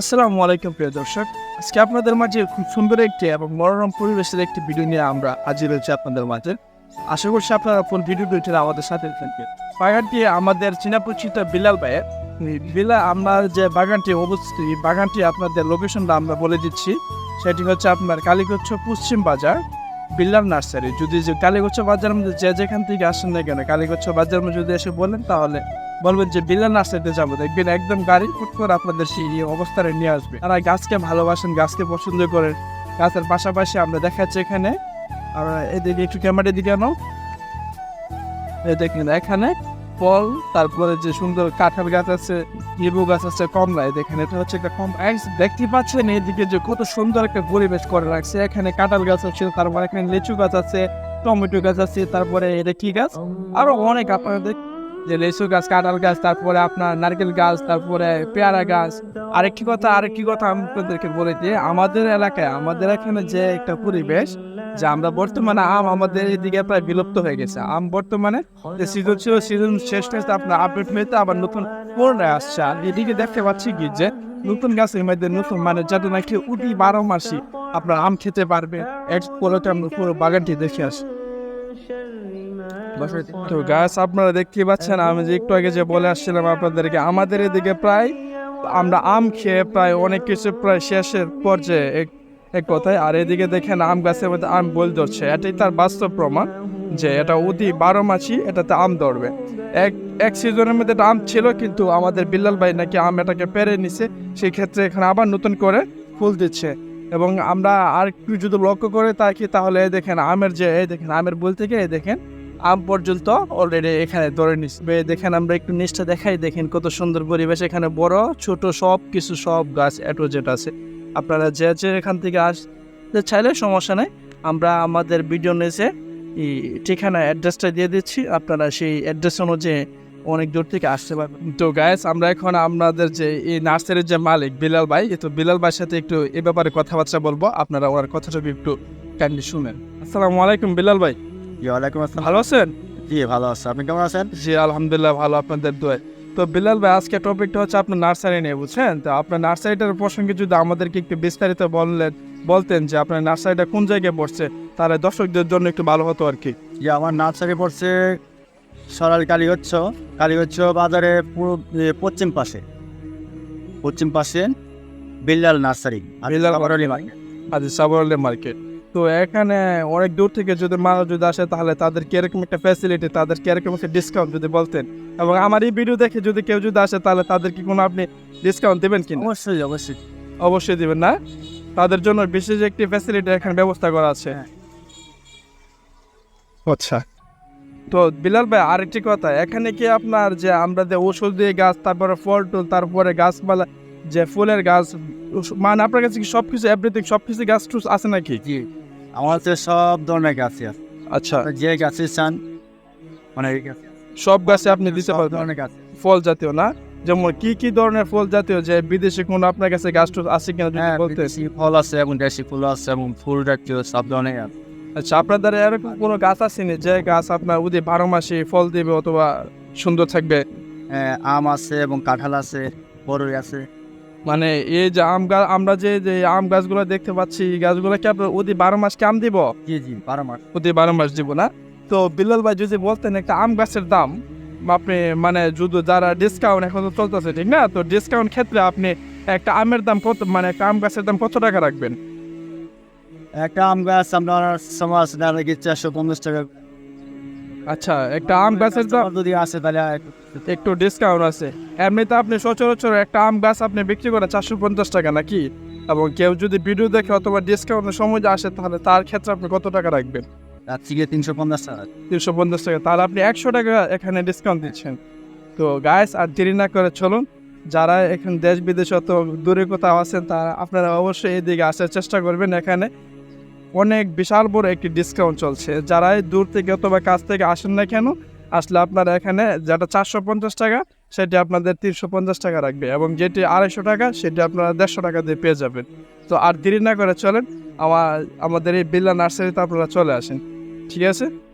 আসসালামু আলাইকুম, প্রিয় দর্শক। আজকে আপনাদের মাঝে খুব সুন্দর একটি এবং মনোরম পরিবেশের একটি ভিডিও নিয়ে আমরা হাজির হয়েছি আপনাদের মাঝে। আশা করছি আপনারা ফোন ভিডিও আমাদের সাথে থাকবেন। বাগানটি আমাদের চীনা পরিচিত বিলাল ভাইয়ের। বিলাল আমরা যে বাগানটি অবস্থিত, এই বাগানটি আপনাদের লোকেশনটা আমরা বলে দিচ্ছি। সেটি হচ্ছে আপনার কালীগচ্ছ পশ্চিম বাজার বিল্লাল নার্সারি। যদি যে কালীগচ্ছ বাজারের মধ্যে যে যেখান থেকে আসেন না কেন, কালীগচ্ছ বাজারের মধ্যে যদি এসে বলেন, তাহলে বলবেন যে বিল্লাল নার্সারিতে যাব। দেখবেন একদম গাড়ি ফুট করে আপনাদের সেই অবস্থানে নিয়ে আসবে। তারা গাছকে ভালোবাসেন, গাছকে পছন্দ করেন। গাছের পাশাপাশি আমরা দেখাচ্ছি এখানে। এদিকে একটু ক্যামেরা দিকে আনো। দেখেন, এখানে ফল, তারপরে যে সুন্দর কাঁঠাল গাছ আছে, লেবু গাছ আছে, কমলা। দেখেন, এটা হচ্ছে একটা কম দেখতে পাচ্ছেন এদিকে যে কত সুন্দর একটা পরিবেশ করে রাখছে। এখানে কাঁঠাল গাছ আছে, তারপরে এখানে লিচু গাছ আছে, টমেটো গাছ আছে, তারপরে এটা কি গাছ? আরও অনেক আপনাদের যে লেচু গাছ, কাঁঠাল গাছ, তারপরে আপনার নারকেল গাছ, তারপরে পেয়ারা গাছ। আরেকটি কথা আরেকটি কথা আমি আপনাদেরকে বলে দিই, আমাদের এলাকায়, আমাদের এখানে যে একটা পরিবেশ, যে আমরা বর্তমানে আম আমাদের এদিকে প্রায় বিলুপ্ত হয়ে গেছে। আম বর্তমানে যে সিজন সিজন শেষ হয়েছে আপনার আপডেট হয়েছে, আবার নতুন পুনরায় আসছে। আর এদিকে দেখতে পাচ্ছি কি যে, নতুন গাছের মধ্যে নতুন মানে যাতে নাকি উঠি বারো মাসি আপনার আম খেতে পারবে। এক পলকে আমরা পুরো বাগানটি দেখে আসি। তো গাছ আপনারা দেখতে পাচ্ছেন আমি যে একটু আগে যে বলে আসছিলাম আপনাদেরকে আমাদের এদিকে প্রায় আমরা আম খেয়ে প্রায় অনেক কিছু প্রায় শেষের পর্যায়ে এক এক কথায়। আর এদিকে দেখেন আম গাছের মধ্যে আম বল ধরছে। এটাই তার বাস্তব প্রমাণ যে এটা অতি বারো মাসি এটাতে আম ধরবে। এক এক সিজনের মধ্যে এটা আম ছিল কিন্তু আমাদের বিল্লাল ভাই নাকি আম এটাকে পেরে নিছে। সেই ক্ষেত্রে এখানে আবার নতুন করে ফুল দিচ্ছে। এবং আমরা আর একটু যদি লক্ষ্য করে থাকি তাহলে এই দেখেন আমের যে এই দেখেন আমের বল থেকে এই দেখেন আম পর্যন্ত অলরেডি এখানে ধরে নিচ্ছে দেখেন আমরা একটু নিচটা দেখাই, দেখেন কত সুন্দর পরিবেশ, এখানে বড়, ছোট সব কিছু সব গাছ এটো যেটা আছে। আপনারা যে যে এখান থেকে আসতে চাইলে সমস্যা নেই, আমরা আমাদের ভিডিও নিচে ঠিকানা অ্যাড্রেসটা দিয়ে দিচ্ছি, আপনারা সেই অ্যাড্রেস অনুযায়ী অনেক দূর থেকে আসতে পারবেন। তো গাইস আমরা এখন আপনাদের যে এই নার্সারির যে মালিক বিলাল ভাই, তো বিলাল ভাইয়ের সাথে একটু এ ব্যাপারে কথাবার্তা বলব, আপনারা ওনার কথাটা একটু কাইন্ডলি শুনেন। আসসালামু আলাইকুম বিলাল ভাই। জি ওয়ালাইকুম আসসালাম। ভালো আছেন? জি ভালো আছে। আপনি কেমন আছেন? জি আলহামদুলিল্লাহ ভালো আপনাদের দোয়ায়। তো বিলাল ভাই আজকে টপিকটা হচ্ছে আপনার নার্সারি নিয়ে বুঝছেন? তো আপনার নার্সারিটার প্রসঙ্গে যদি আমাদেরকে একটু বিস্তারিত বললেন বলতেন যে আপনার নার্সারিটা কোন জায়গায় পড়ছে তাহলে দর্শকদের জন্য একটু ভালো হতো আর কি। যে আমার নার্সারি পড়ছে সরাল কালীগচ্ছ কালীগচ্ছ বাজারে পুরো পশ্চিম পাশে। পশ্চিম পাশে বিল্লাল নার্সারি আর বিল্লাল মার্কেট। আচ্ছা সাবরলে মার্কেট। তো এখানে অনেক দূর থেকে যদি মানুষ যদি আসে তাহলে তাদের কীরকম একটা ফ্যাসিলিটি তাদের কীরকম একটা ডিসকাউন্ট যদি বলতেন? এবং আমার এই ভিডিও দেখে যদি কেউ যদি আসে তাহলে তাদের কি কোনো আপনি ডিসকাউন্ট দেবেন কিনা? অবশ্যই অবশ্যই। অবশ্যই দিবেন না? তাদের জন্য বিশেষ একটি ফ্যাসিলিটি এখানে ব্যবস্থা করা আছে। হ্যাঁ। আচ্ছা। তো বিলাল ভাই আরেকটি কথা এখানে কি আপনার যে আমরা যে ওষুধ দিয়ে গাছ তারপরে ফল টুল তারপরে গাছপালা যে ফুলের গাছ মানে আপনার কাছে কি সব কিছু এভরিথিং সব কিছু গাছ টুস আছে নাকি? জি। আমার কাছে সব ধরনের গাছই আছে। আচ্ছা। যে গাছই চান মানে গাছ সব গাছে আপনি দিতে সব পারবেন। ধরনের গাছ। ফল জাতীয় না? যেমন কি কি ধরনের ফল জাতীয়? যে বিদেশে কোনো আপনার কাছে গাছ আছে কিনা যদি হ্যাঁ বলতে ফল আছে এবং দেশি ফুল আছে এবং ফুল জাতীয় সব ধরনের গাছ। আচ্ছা আপনাদের এরকম কোনো গাছ আছে না? যে গাছ আপনার ওদের বারো মাসে ফল দেবে অথবা সুন্দর থাকবে? হ্যাঁ, আম আছে এবং কাঁঠাল আছে বড়ই আছে। মানে এই যে আম গাছ আমরা যে যে আম গাছগুলো দেখতে পাচ্ছি এই গাছগুলো কি আপনার ওদের বারো মাস কি আম দিব? জি জি বারো মাস। ওদের বারো মাস দিব না? তো বিল্লাল ভাই যদি বলতেন একটা আম গাছের দাম আপনি মানে যদি যারা ডিসকাউন্ট এখন তো চলতেছে ঠিক না? তো ডিসকাউন্ট ক্ষেত্রে আপনি একটা আমের দাম কত মানে একটা আম গাছের দাম কত টাকা রাখবেন? একটা আম গাছ আপনার সমাজ গিয়ে চারশো পঞ্চাশ টাকা আচ্ছা একটা আম গাছের দাম যদি আসে তাহলে একটু- ডিসকাউন্ট আছে। এমনিতে আপনি সচরাচর একটা আম গাছ আপনি বিক্রি করেন চারশো পঞ্চাশ টাকা নাকি? এবং কেউ যদি ভিডিও দেখে অথবা ডিসকাউন্টের সময় আসে তাহলে তার ক্ষেত্রে আপনি কত টাকা রাখবেন? তিনশো পঞ্চাশ টাকা। তিনশো পঞ্চাশ টাকা। তাহলে আপনি একশো টাকা এখানে ডিসকাউন্ট দিচ্ছেন। তো গাইস আর দেরি না করে চলুন। যারা এখানে দেশ বিদেশে অত দূরে কোথাও আছেন তারা আপনারা অবশ্যই এদিকে আসার চেষ্টা করবেন এখানে। অনেক বিশাল বড় একটি ডিসকাউন্ট চলছে। যারাই দূর থেকে অথবা কাছ থেকে আসেন না কেন, আসলে আপনারা এখানে যেটা চারশো পঞ্চাশ টাকা, সেটি আপনাদের তিনশো পঞ্চাশ টাকা রাখবে এবং যেটি আড়াইশো টাকা, সেটি আপনারা দেড়শো টাকা দিয়ে পেয়ে যাবেন। তো আর দেরি না করে চলেন, আমার, আমাদের এই বিল্লা নার্সারিতে আপনারা চলে আসেন। ঠিক আছে?